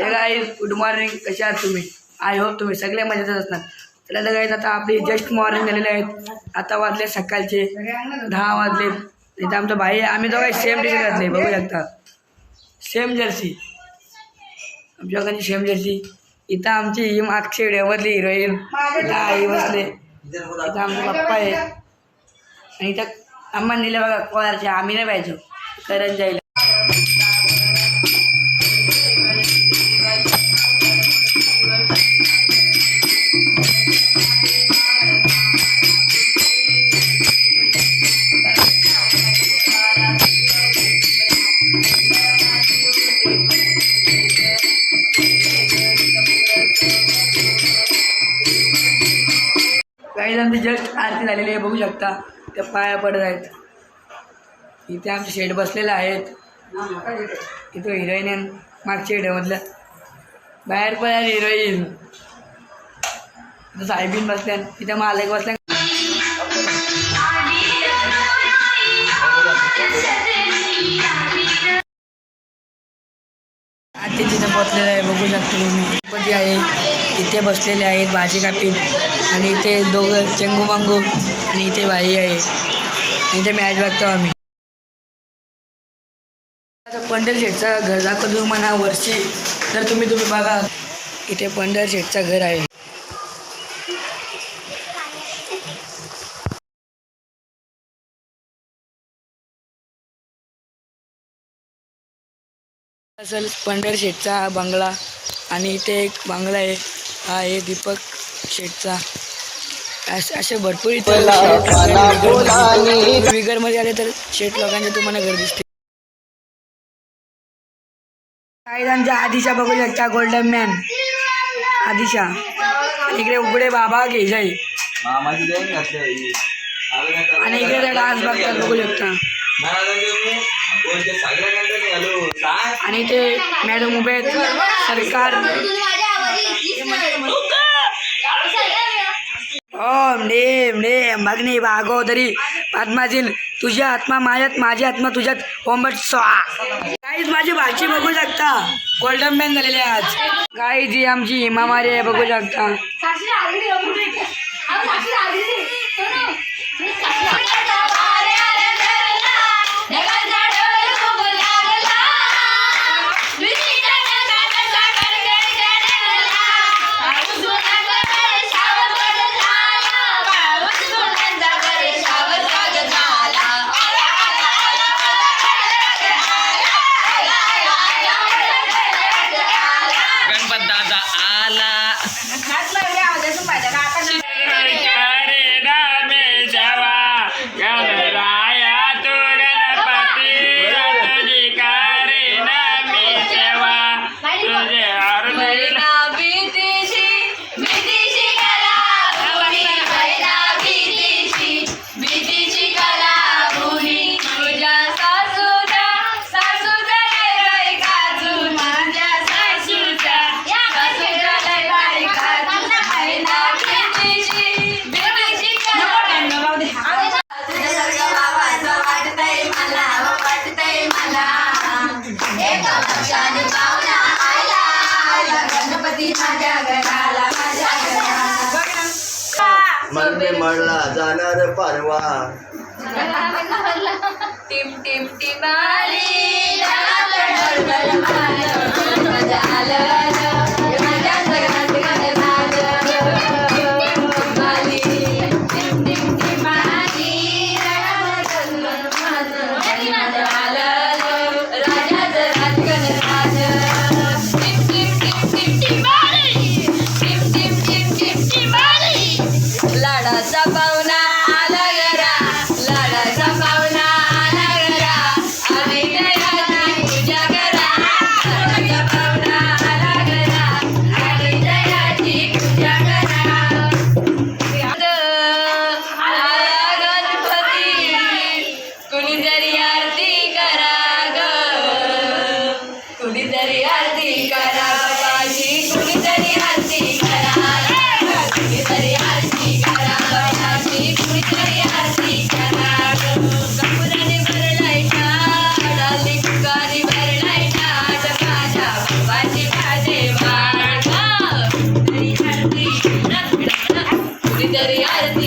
हे guys good morning कसे आहात तुम्ही? आय होप तुम्ही सगळे मजेतच असणार. चला तर गाईज आता आपली जस्ट मॉर्निंग झालेले आहेत आता वाजले सकाळचे दहा वाजले. इथं आमचा भाई आहे. आम्ही दोघं सेम टी शर्ट घातले. बघू शकता. सेम जर्सी आमच्या सेम जर्सी इथं आमची ही मागची डेवरली हिरोईन. इथं आई बसले. इथं आमचे पप्पा आहे आणि इथं आम्हाला नेले बघा. कोणाचे आम्ही नाही पाहिजे. करण त्याच्यानंतर जस्ट आरती झालेली आहे बघू शकता. त्या पाया पडत आहेत. इथे आमचे शेड बसलेले आहेत. इथं हिरोईन आहे. मागच्या व्हिडिओमधलं. बाहेर पण हिरोईन. साहेबीन बसल्या. इथं मालक बसल्या. आते तिथं बसलेलं आहे. गणपती आहे इथे बसलेले आहेत भाजी कापीत आणि इथे दोघं चेंगू मांगू आणि इथे भाई आहे. इथे मॅच बघतो आम्ही. पंढर शेठचा घर दाखवतो म्हणा वरची. तर तुम्ही तुम्ही बघा. इथे पंढर शेठचा घर आहे. असेल पंढर शेठचा हा बंगला. आणि इथे एक बंगला आहे. हा आहे दीपक शेठचा. असे असे भरपूर इथे विगरमध्ये आले तर शेठ लोकांचे तुम्हाला घर दिसते. काही जणांच्या आधीच्या बघू शकता गोल्डन मॅन आणि इकडे उघडे बाबा घेजाई आणि इकडे डान्स बघतात बघू शकता. आणि ते मॅडम उभे आहेत. सरकार ओम नेम नेम भगनी भागोदरी पद्माजील तुझी आत्मा माझ्यात माझी आत्मा तुझ्यात ओंबट स्वा. काहीच माझी भाची बघू शकता. गोल्डन मॅन झालेली आज. गाई जी आमची हिमामारी आहे बघू शकता. सुपाच्या म्हणजे मळला जाणार परवा. टिम टिम टिमाली आलं मजा தெரியாது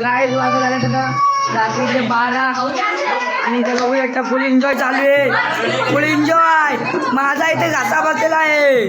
गाय वाजत आल्या सगळं रात्रीचे बारा. आणि इथे बघू एकटा फुल एन्जॉय चालू आहे. फुल एन्जॉय माझा इथे घासा बसलेला आहे.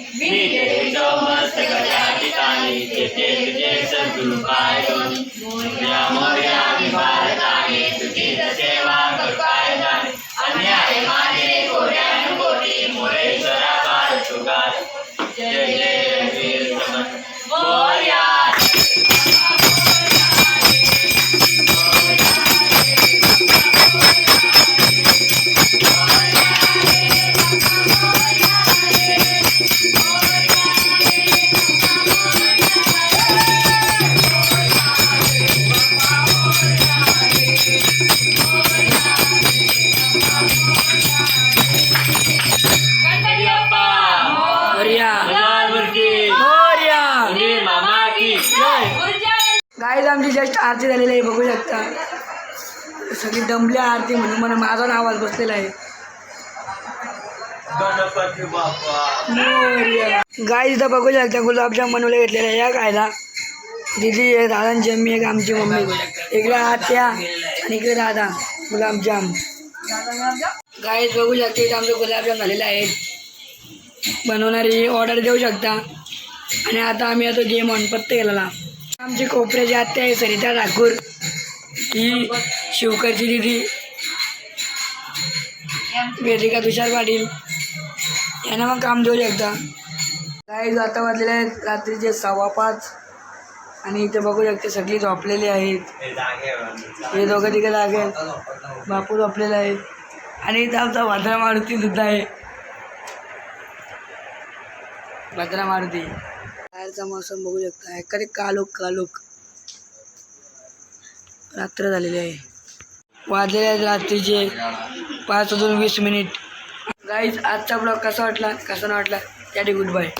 मी देवी ठिकाणी तेथे तुझे सद्गुरु पाय दोन्ही. मोरया मोरया तुझी सेवा जाणे अन्याय माने कोऱ्यान कोटी तुगार की गाईज आमची जस्ट आरती झालेली आहे बघू शकता. सगळी दमली आरती म्हणून मला माझा पण आवाज बसलेला आहे. गणपती बाप्पा. मोरया. गाईज इथं बघू शकता गुलाबजाम बनवले घेतलेले आहे या खायला दिदी आहे दादांची मम्मी एक आमची मम्मी. इकडे आत्या आणि इकडे दादा गुलाबजाम. गाईज बघू शकता इथं आमचे गुलाबजाम झालेले आहेत बनवणारी ऑर्डर देऊ शकता. आणि आता आम्ही आता गेम ऑन पत्ते गेलेला आमची कोपऱ्याची आत्या आहे सरिता ठाकूर. ही शिवकरची दिदी. वेदिका तुषार पाटील? यांना मग काम देऊ शकता. काही आता वाजलेले आहेत रात्रीचे सव्वा पाच. आणि इथे बघू शकते सगळी झोपलेली आहेत. हे दोघं तिघं जागे आहेत. बापू झोपलेले आहे. आणि इथं आमचा भद्रा मारुती सुद्धा आहे. भद्रा मारुती. सकाळचा मौसम बघू शकता. एखादे कालोख कालोख. रात्र झालेली आहे. वाजलेले आहेत रात्रीचे पाच वाजून वीस मिनिट. गाईज आजचा ब्लॉग कसा वाटला? कसा नाही वाटला? त्या गुड बाय